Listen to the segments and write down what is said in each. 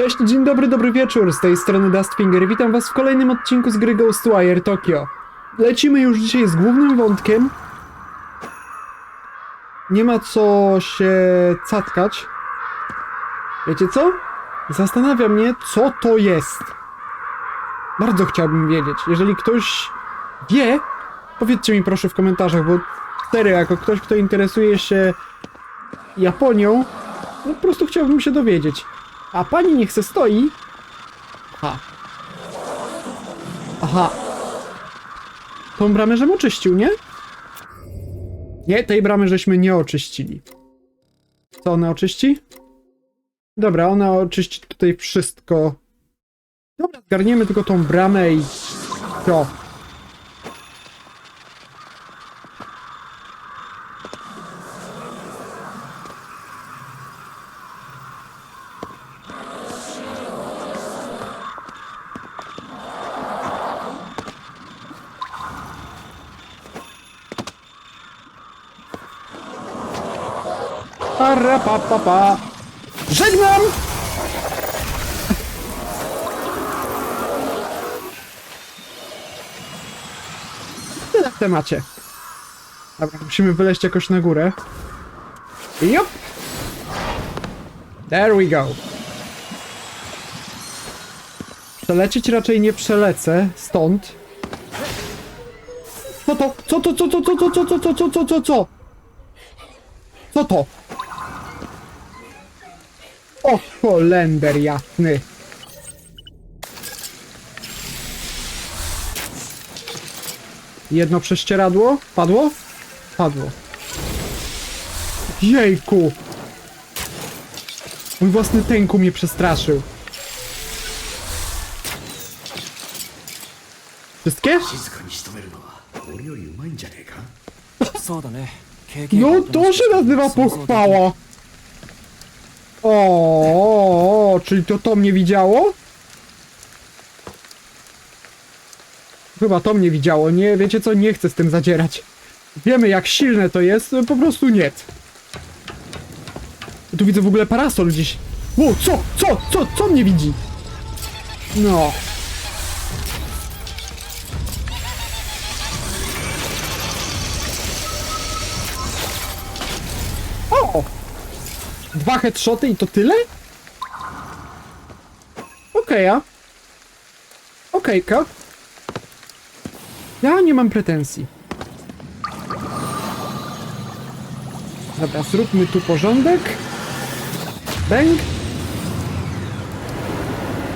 Cześć, dzień dobry, dobry wieczór, z tej strony Dustfinger. Witam was w kolejnym odcinku z gry Ghostwire Tokyo. Lecimy już dzisiaj z głównym wątkiem. Nie ma co się catkać. Wiecie co? Zastanawia mnie, co to jest. Bardzo chciałbym wiedzieć. Jeżeli ktoś wie, powiedzcie mi proszę w komentarzach, bo serio, jako ktoś, kto interesuje się Japonią, no po prostu chciałbym się dowiedzieć. A pani niech se stoi. Aha. Aha. Tą bramę żem oczyścił, nie? Nie, tej bramy żeśmy nie oczyścili. Co ona oczyści? Dobra, ona oczyści tutaj wszystko. Dobra, zgarniemy tylko tą bramę i... To. Para pa pa pa. Żegnam! Tyle w temacie. Dobra, musimy wyleźć jakoś na górę. Yup! There we go. Przelecieć raczej nie przelecę stąd. Co to? Co to? Co to? Co to? Co to? Co to? Co to? Co? Co to? Holender jasny. Jedno prześcieradło? Padło? Padło. Jejku! Mój własny tęku mnie przestraszył. Wszystkie? No, no to się nazywa pochwała! Czyli to to mnie widziało? Chyba to mnie widziało. Nie, wiecie co? Nie chcę z tym zadzierać. Wiemy jak silne to jest, po prostu nie. Tu widzę w ogóle parasol gdzieś. Ło, co? Co? Co? Co mnie widzi? No. O! Dwa headshoty i to tyle? Okej, a? Okejka. Ja nie mam pretensji. Dobra, zróbmy tu porządek. Bang.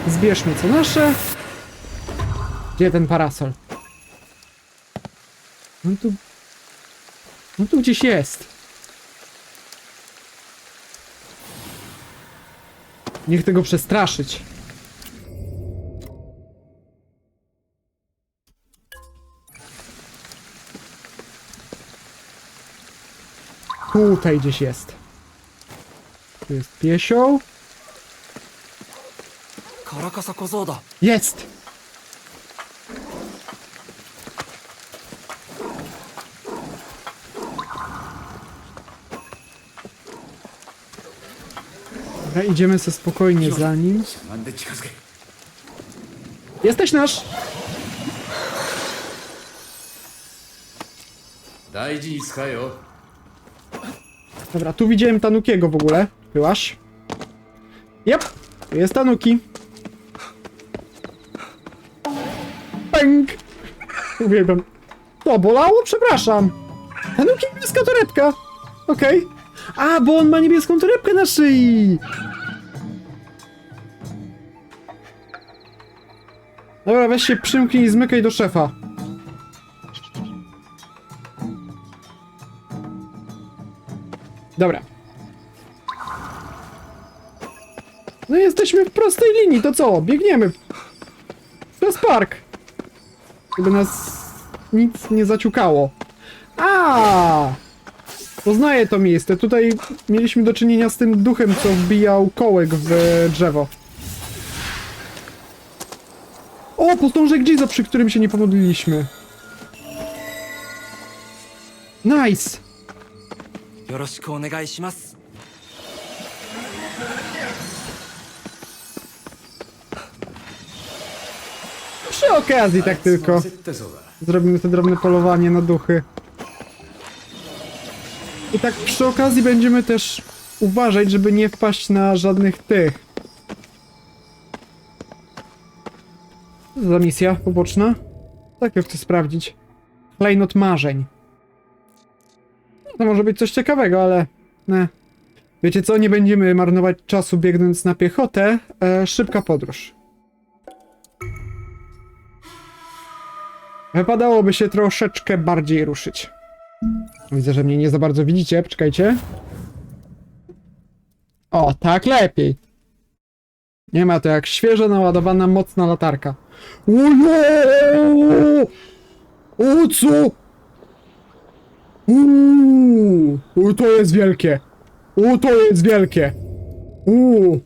Zbierzmy co nasze. Gdzie ten parasol? No tu... No tu gdzieś jest. Nie chcę go przestraszyć. Tutaj gdzieś jest. Tu jest piesioł. カラカサ小僧だ Jest! Dobra, idziemy sobie spokojnie za nim. なんで近づけ Jesteś nasz! 大事に使えよ Dobra, tu widziałem Tanukiego w ogóle. Byłaś? Jep, tu jest Tanuki. Pęk! Uwielbiam. To bolało? Przepraszam. Tanuki niebieska torebka. Okej. A, bo on ma niebieską torebkę na szyi. Dobra, weź się przymknij i zmykaj do szefa. Dobra. No jesteśmy w prostej linii, to co? Biegniemy. Przez park. Żeby nas nic nie zaciukało. A! Poznaję to miejsce. Tutaj mieliśmy do czynienia z tym duchem, co wbijał kołek w drzewo. O, posążek Giza, przy którym się nie pomodliliśmy. Nice! よろしくお願いします Przy okazji tak tylko. Zrobimy te drobne polowanie na duchy. I tak przy okazji będziemy też uważać, żeby nie wpaść na żadnych tych. Co Za misja poboczna? Tak, ja chcę sprawdzić. Klejnot marzeń. To może być coś ciekawego, ale... Ne. Wiecie co, nie będziemy marnować czasu biegnąc na piechotę. E, szybka podróż. Wypadałoby się troszeczkę bardziej ruszyć. Widzę, że mnie nie za bardzo widzicie. Poczekajcie. O, tak lepiej. Nie ma to jak świeżo naładowana mocna latarka. Uuu! O? Uuu, u, to jest wielkie. U, to jest wielkie. Uuu,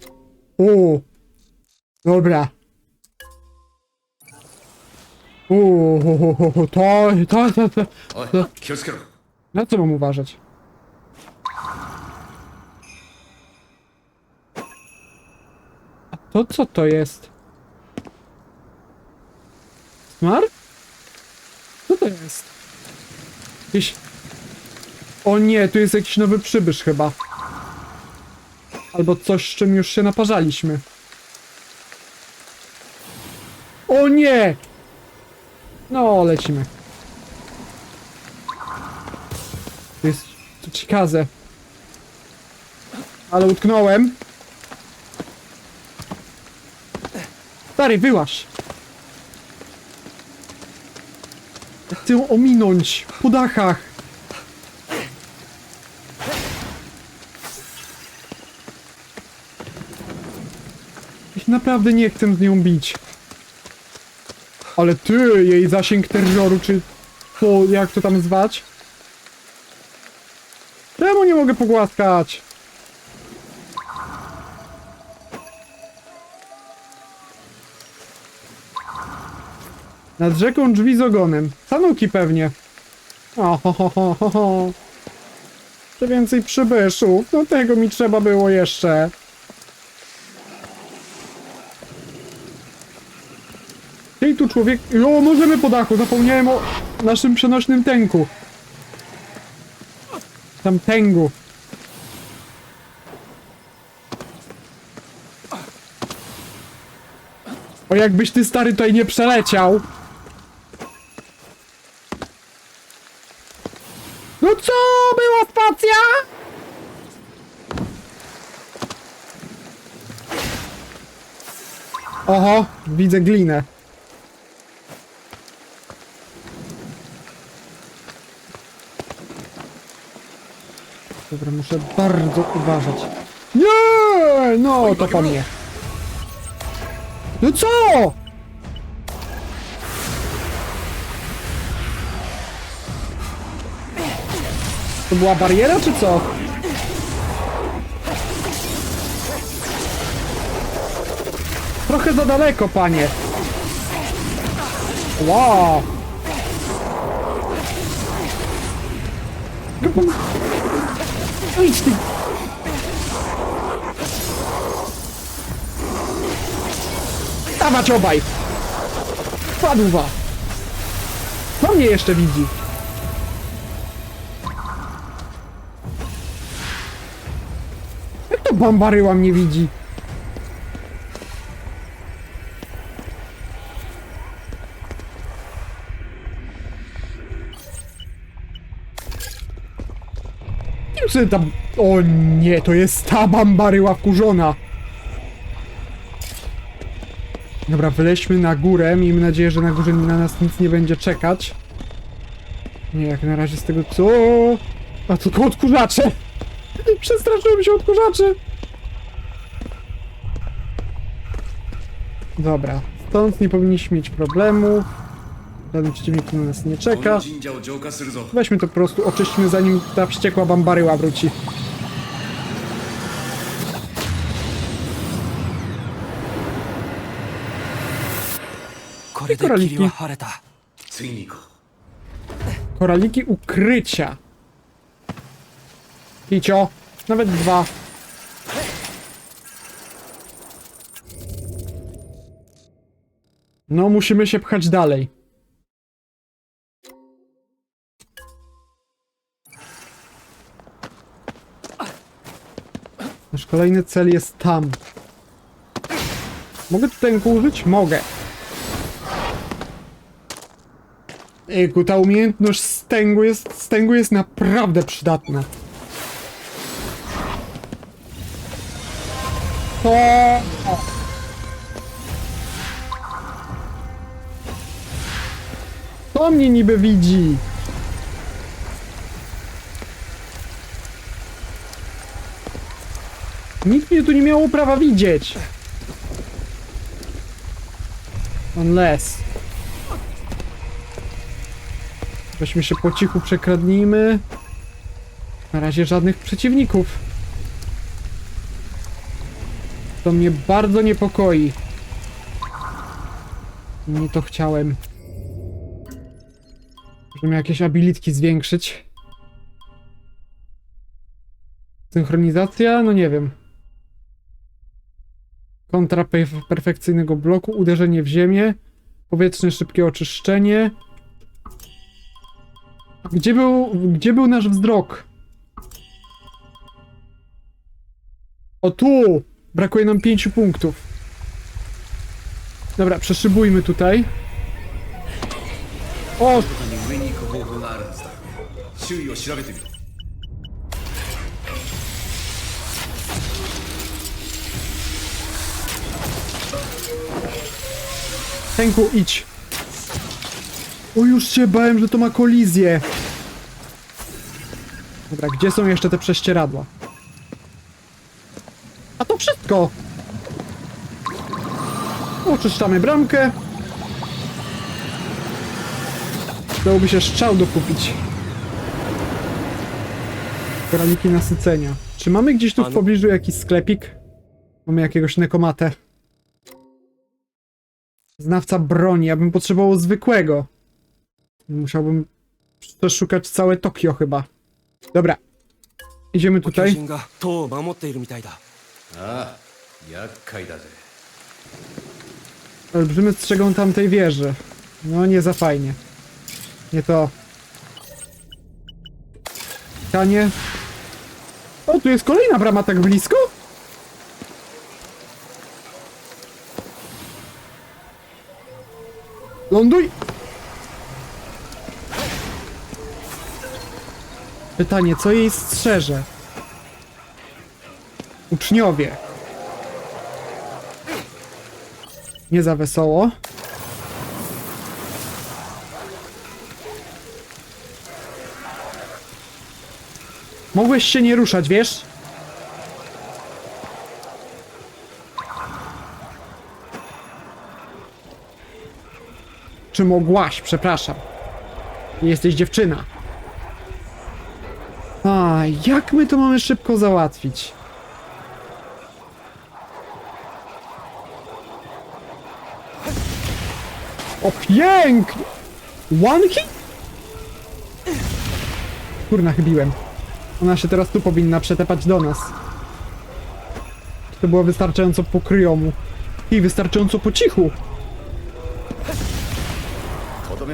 uuu. Dobra. Uuu, to, to, to, to, to. Na co mam uważać? A to co to jest? Smar? Co to jest? Jakiś... O nie, tu jest jakiś nowy przybysz chyba. Albo coś, z czym już się naparzaliśmy. O nie! No, lecimy. To jest to ciekawe. Ale utknąłem. Stary, wyłaś. Chcę ominąć po dachach. Ich naprawdę nie chcę z nią bić. Ale ty, jej zasięg terroru, czy to, jak to tam zwać? Czemu nie mogę pogłaskać? Nad rzeką drzwi z ogonem. Sanuki pewnie. O, ho, ho, ho, ho, ho. Jeszcze więcej przybyszów. No tego mi trzeba było jeszcze. Tu człowiek... O, możemy po dachu. Zapomniałem o naszym przenośnym tęku. Tam tęgu. O jakbyś ty stary tutaj nie przeleciał. No co? Była spacja? Oho, widzę glinę. Dobra, muszę bardzo uważać. Nie! No, to po mnie. No co? To była bariera, czy co? Trochę za daleko, panie. Wow. Idź ty. Dawać obaj! Padła! Co mnie jeszcze widzi? Jak to bombaryła mnie widzi? O nie, to jest ta bambaryła wkurzona! Dobra, wyleźmy na górę. Miejmy nadzieję, że na górze na nas nic nie będzie czekać. Nie, jak na razie z tego co... A tylko odkurzacze! Przestraszyłem się odkurzaczy! Dobra, stąd nie powinniśmy mieć problemów. Żaden przeciwnik na nas nie czeka. Weźmy to po prostu, oczyśćmy zanim ta wściekła bambaryła wróci. I koraliki. Koraliki ukrycia. Picio. Nawet dwa. No, musimy się pchać dalej. Nasz kolejny cel jest tam. Mogę tutaj użyć? Mogę. Ejku, ta umiejętność stęgu jest, stęgu jest naprawdę przydatna. To... To mnie niby widzi. Nikt mnie tu nie miało prawa widzieć. Unless. Weźmy się po cichu przekradnijmy. Na razie żadnych przeciwników. To mnie bardzo niepokoi. Nie to chciałem. Możemy jakieś abilitki zwiększyć. Synchronizacja? No nie wiem Kontra pe- perfekcyjnego bloku, uderzenie w ziemię, powietrzne szybkie oczyszczenie. A Gdzie był, gdzie był nasz wzrok? O tu! Brakuje nam pięciu punktów. Dobra, przeszybujmy tutaj. O, に上に行く方法があるはずだ周囲を調べてみろ Tenku, idź. O, już się bałem, że to ma kolizję. Dobra, gdzie są jeszcze te prześcieradła? A to wszystko! Oczyszczamy bramkę. Dałoby się strzał dokupić. Graniki nasycenia. Czy mamy gdzieś tu w pobliżu jakiś sklepik? Mamy jakiegoś nekomatę Znawca broni, ja bym potrzebował zwykłego. Musiałbym przeszukać całe Tokio chyba. Dobra. Idziemy 巨 tutaj. 人が塔を守っているみたいだああ厄介だぜ Olbrzymy strzegą tamtej wieży. No nie za fajnie. Nie to. Kanie. O, tu jest kolejna brama tak blisko? Ląduj! Pytanie, co jej strzeże? Uczniowie. Nie za wesoło. Mogłeś się nie ruszać, wiesz? Czy mogłaś, przepraszam. Jesteś dziewczyna. A, jak my to mamy szybko załatwić? O, pięknie! One hit? Kurna, chybiłem. Ona się teraz tu powinna przetepać do nas. To było wystarczająco po kryjomu. I wystarczająco po cichu.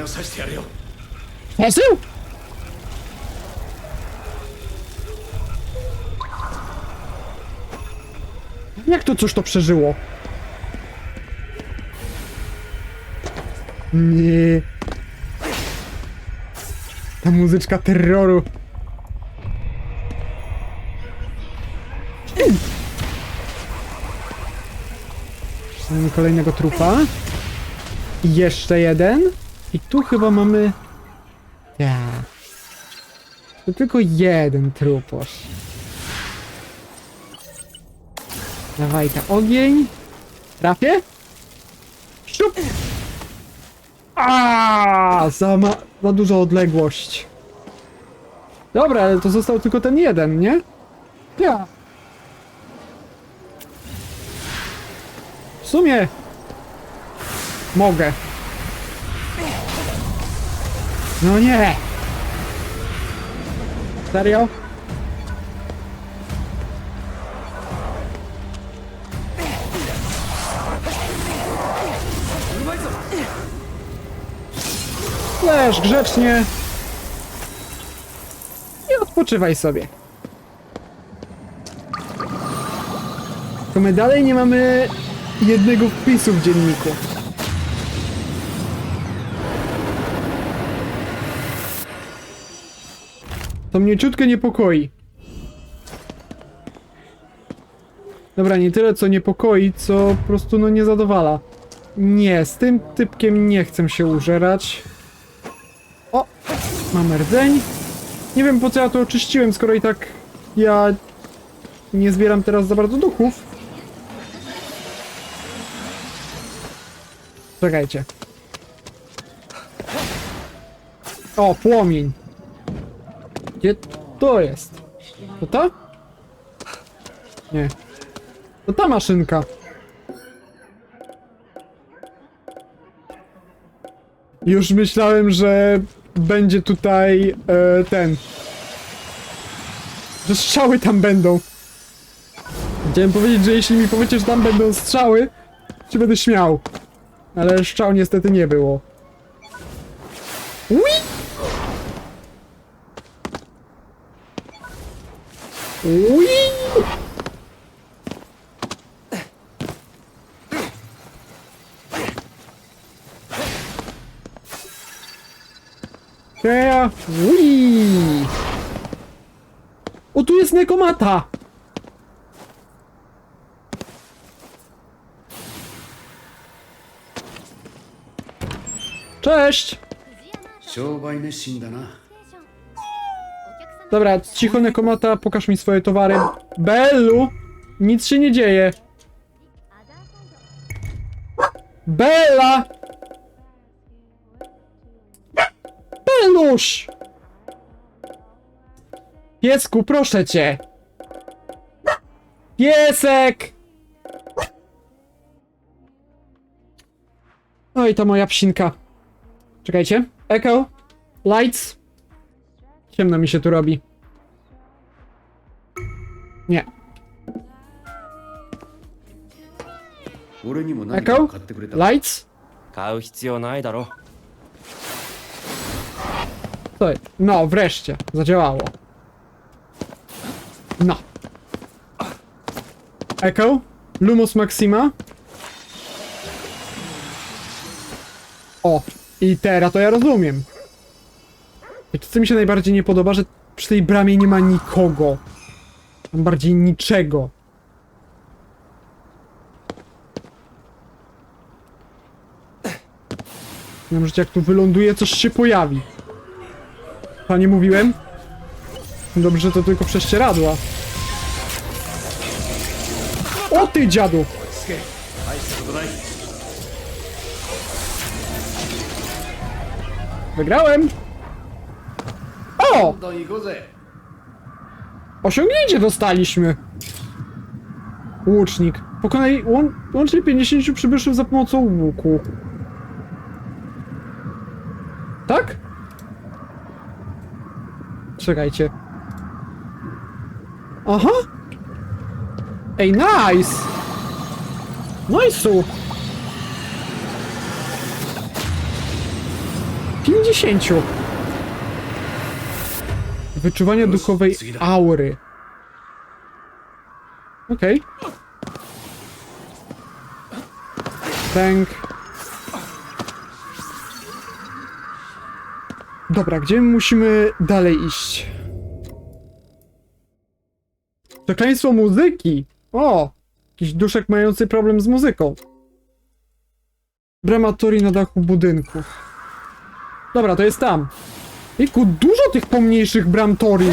Dios, es Jak to coś to przeżyło? Nie. Ta muzyczka terroru. Kolejnego trupa. Jeszcze jeden. I tu chyba mamy... Ja. To tylko jeden truposz. Dawaj, ta ogień. Trafię? Siup! A, za, ma, za duża odległość. Dobra, ale to został tylko ten jeden, nie? Ja. W sumie... Mogę. No nie! Serio? Leż grzecznie. I odpoczywaj sobie. To my dalej nie mamy jednego wpisu w dzienniku. To mnie ciutkę niepokoi. Dobra, nie tyle co niepokoi, co po prostu no nie zadowala. Nie, z tym typkiem nie chcę się użerać. O, mamy rdzeń. Nie wiem po co ja to oczyściłem, skoro i tak ja nie zbieram teraz za bardzo duchów. Czekajcie. O, płomień. Gdzie to jest? To ta? Nie. To ta maszynka. Już myślałem, że będzie tutaj e, ten. Że strzały tam będą. Chciałem powiedzieć, że jeśli mi powiecie, że tam będą strzały, to będę śmiał. Ale strzał niestety nie było. tu jest Nekomata! Cześć! 商売熱心だな Dobra, cicho Nekomata, pokaż mi swoje towary. Bellu! Nic się nie dzieje. Bella! Beluś! Piesku, proszę cię! Piesek! Oj, to moja psinka. Czekajcie. Echo. Lights. Ciemno mi się tu robi. Nie. 俺にも何か Echo? 買ってくれた Lights? 買う必要ないだろ To, no, wreszcie. Zadziałało. Echo? Lumos Maxima? O, i teraz to ja rozumiem. Wiecie, co mi się najbardziej nie podoba, że przy tej bramie nie ma nikogo. Tam bardziej niczego. Nie wiem, że jak tu wyląduje, coś się pojawi. A nie mówiłem? Dobrze, że to tylko prześcieradła. O ty dziadu! Wygrałem! O! Osiągnięcie dostaliśmy! Łucznik. Pokonaj łącznie 50 przybyszów za pomocą łuku. Tak? Czekajcie. Aha! Ej, nice! Nice'u! 50! Wyczuwanie duchowej aury. Okej. Tęk. Dobra, gdzie musimy dalej iść? Przekleństwo muzyki! O! Jakiś duszek mający problem z muzyką. Brama Tori na dachu budynku. Dobra, to jest tam. Jejku, dużo tych pomniejszych bram Tori.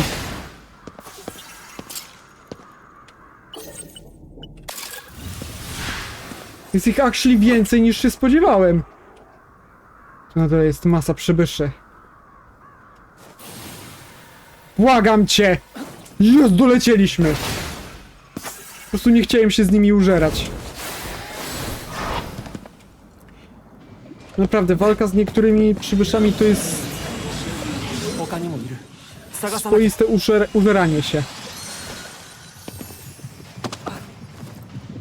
Jest ich actually więcej niż się spodziewałem. Na dole jest masa przybyszy. Błagam cię! Już dolecieliśmy! prostu nie chciałem się z nimi użerać. Naprawdę, walka z niektórymi przybyszami to jest swoiste użer użeranie się.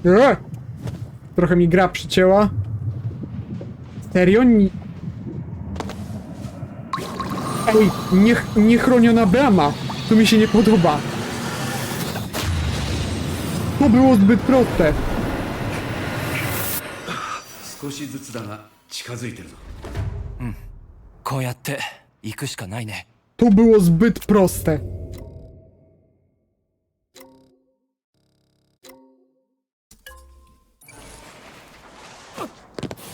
Eee! Trochę mi gra przycięła. Serio? Ni Ej, niech, niechroniona brama. To mi się nie podoba. To było zbyt proste. 少しずつだが近づいてるぞこうやって行くしかないね To było zbyt proste.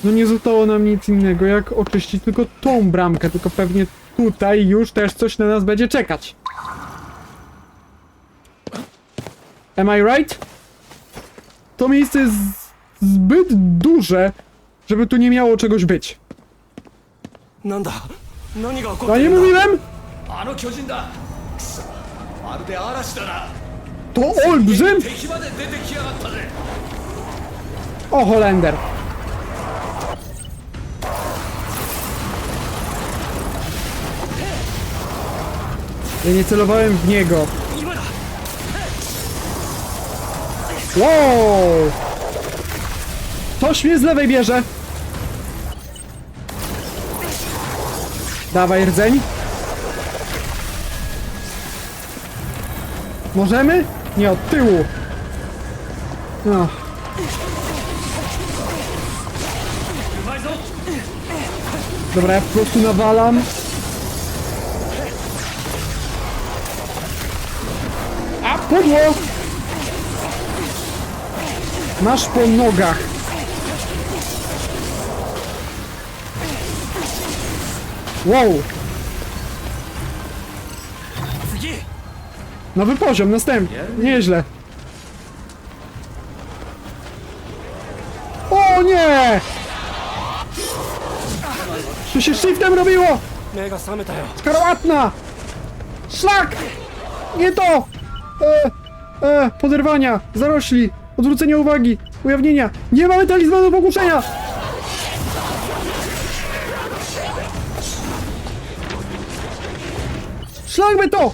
No nie zostało nam nic innego, jak oczyścić tylko tą bramkę, tylko pewnie tutaj już też coś na nas będzie czekać. Am I right? To miejsce jest zbyt duże, żeby tu nie miało czegoś być. No nie mówiłem? To olbrzym? O, Holender. Ja nie celowałem w niego. Wow! Toś mnie z lewej bierze! Dawaj rdzeń. Możemy? Nie, od tyłu. Ach. Dobra, ja po prostu nawalam. A, pudło! Masz po nogach. Wow. Nowy poziom, następny. Nieźle. O nie! Tu się shiftem robiło! Karłatna! Szlak! Nie to! E, e, poderwania, zarośli, odwrócenie uwagi, ujawnienia. Nie mamy talizmanu pogłuszenia! Szlak by to!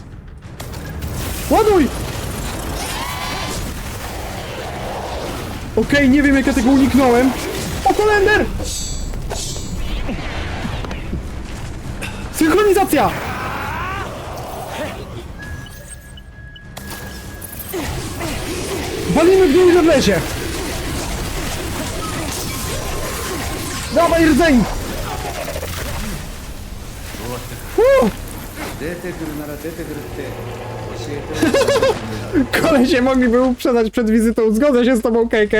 Ładuj! Okej, nie wiem jak ja tego uniknąłem. O, kolender! Synchronizacja! Walimy w dół ile wlezie! Dawaj rdzeń! Uu! 出てくるなら出てくるって教えて Kolesie mogliby uprzedzać przed wizytą. Zgodzę się z tobą, KK.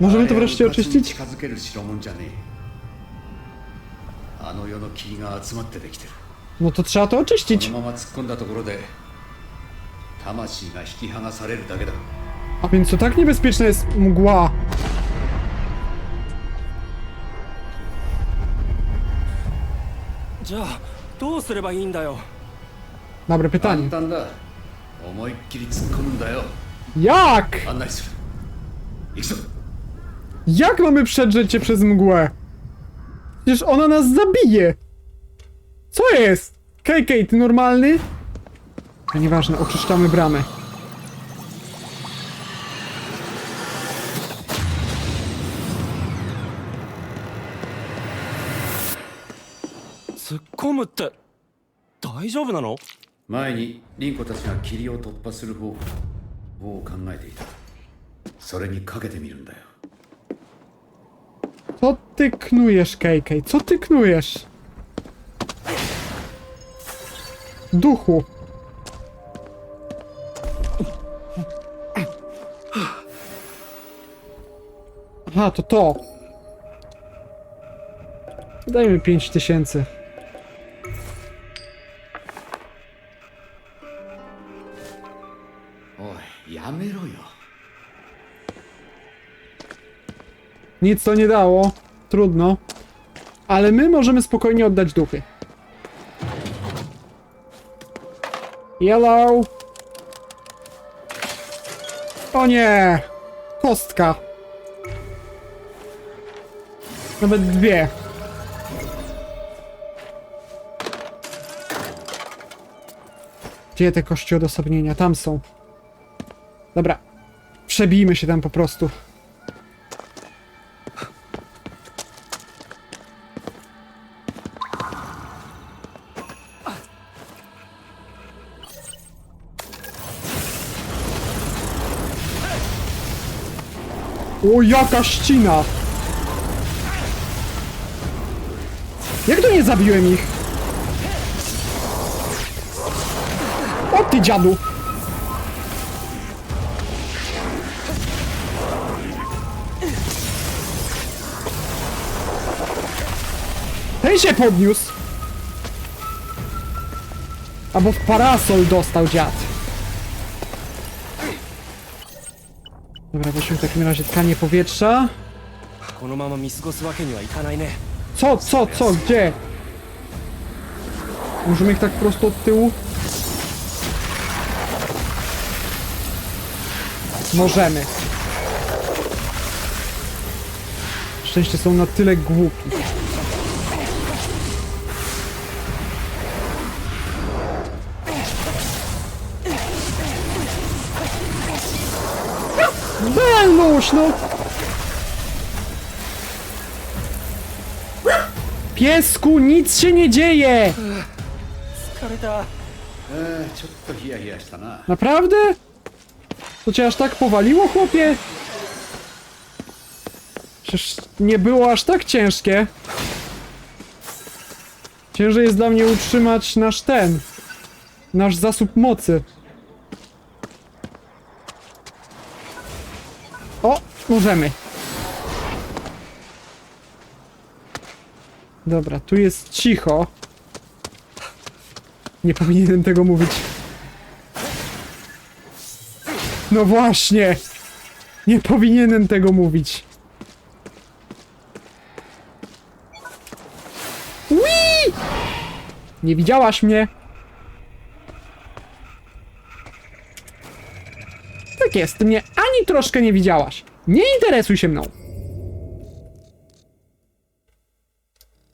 Możemy to wreszcie あれはうかつに oczyścić? 近づける代物じゃねえあの世の霧が集まってできてる No to trzeba to こ oczyścić. のまま突っ込んだところで 魂が引き剥がされるだけだ A więc to tak niebezpieczna jest mgła.「じゃあどうすればいいんだよ Dobre 簡 pytanie. 単だ思いっきり突っ込むんだよ Jak? 案内する行くぞ Jak mamy przedrzeć się przez mgłę? Przecież ona nas zabije. Co jest? KK, ty normalny? No nieważne, oczyszczamy bramę. 突っ込むって大丈夫なの前に凛子たちが霧を突破する方法を考えていたそれにかけてみるんだよ Co ty knujesz, KK? Co ty knujesz? Duchu. Aha, to to. Dajmy 5000. Nic to nie dało. Trudno. Ale my możemy spokojnie oddać duchy. Yellow. O nie! Kostka. Nawet dwie. Gdzie te kości odosobnienia? Tam są. Dobra. Przebijmy się tam po prostu. O, jaka ścina! Jak to nie zabiłem ich? O ty dziadu! Ten się podniósł! Albo w parasol dostał dziad. Dobra, weźmy w takim razie tkanie powietrza. このまま見過ごすわけにはいかないね Co, co, co, gdzie? Możemy ich tak prosto od tyłu? Możemy. Szczęście są na tyle głupi. Belnuś, no! Piesku, nic się nie dzieje! 疲れたえーちょっとヒヤヒヤしたな Naprawdę? To cię aż tak powaliło, chłopie? Przecież nie było aż tak ciężkie. Ciężej jest dla mnie utrzymać nasz ten. Nasz zasób mocy. O, możemy. Dobra, tu jest cicho. Nie powinienem tego mówić. No właśnie! Nie powinienem tego mówić. Ui! Nie widziałaś mnie? Tak jest, mnie ani troszkę nie widziałaś. Nie interesuj się mną.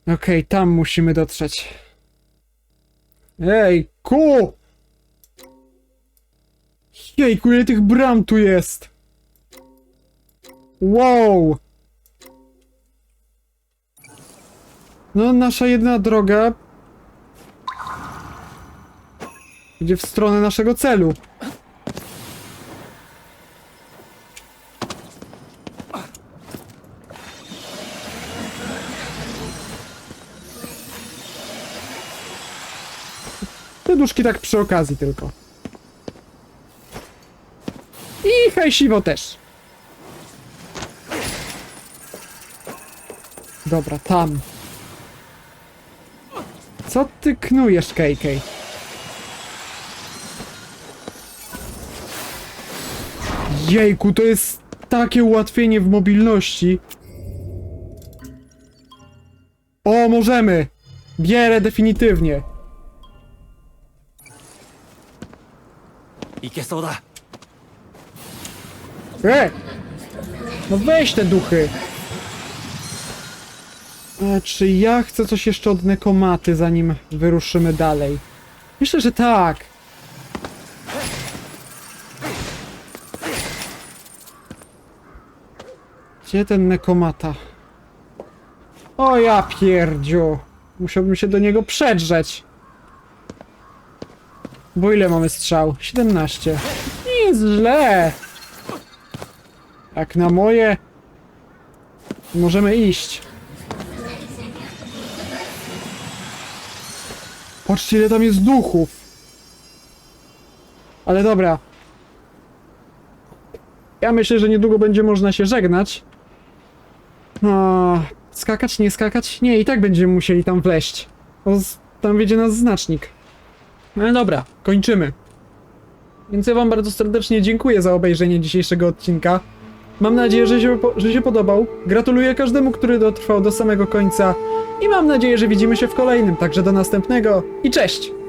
Okej, tam musimy dotrzeć. Ej, ku! Jejku, ile tych bram tu jest! Wow! No, nasza jedna droga... Idzie w stronę naszego celu. Te duszki tak przy okazji tylko. I hejsiwo też. Dobra, tam. Co ty knujesz, KK? Jejku, to jest takie ułatwienie w mobilności. O, możemy! Bierę definitywnie. いけそうだ E! No weź te duchy! E, czy ja chcę coś jeszcze od Nekomaty, zanim wyruszymy dalej? Myślę, że tak. Gdzie ten Nekomata? O ja pierdziu! Musiałbym się do niego przedrzeć. Bo ile mamy strzał? 17. Nic źle! Jak na moje... Możemy iść. Patrzcie ile tam jest duchów. Ale dobra. Ja myślę, że niedługo będzie można się żegnać. No, skakać, nie skakać? Nie, i tak będziemy musieli tam wleść. Bo tam wiedzie nas znacznik. No dobra, kończymy. Więc ja wam bardzo serdecznie dziękuję za obejrzenie dzisiejszego odcinka. Mam nadzieję, że się, że się podobał. Gratuluję każdemu, który dotrwał do samego końca. I mam nadzieję, że widzimy się w kolejnym. Także do następnego i cześć!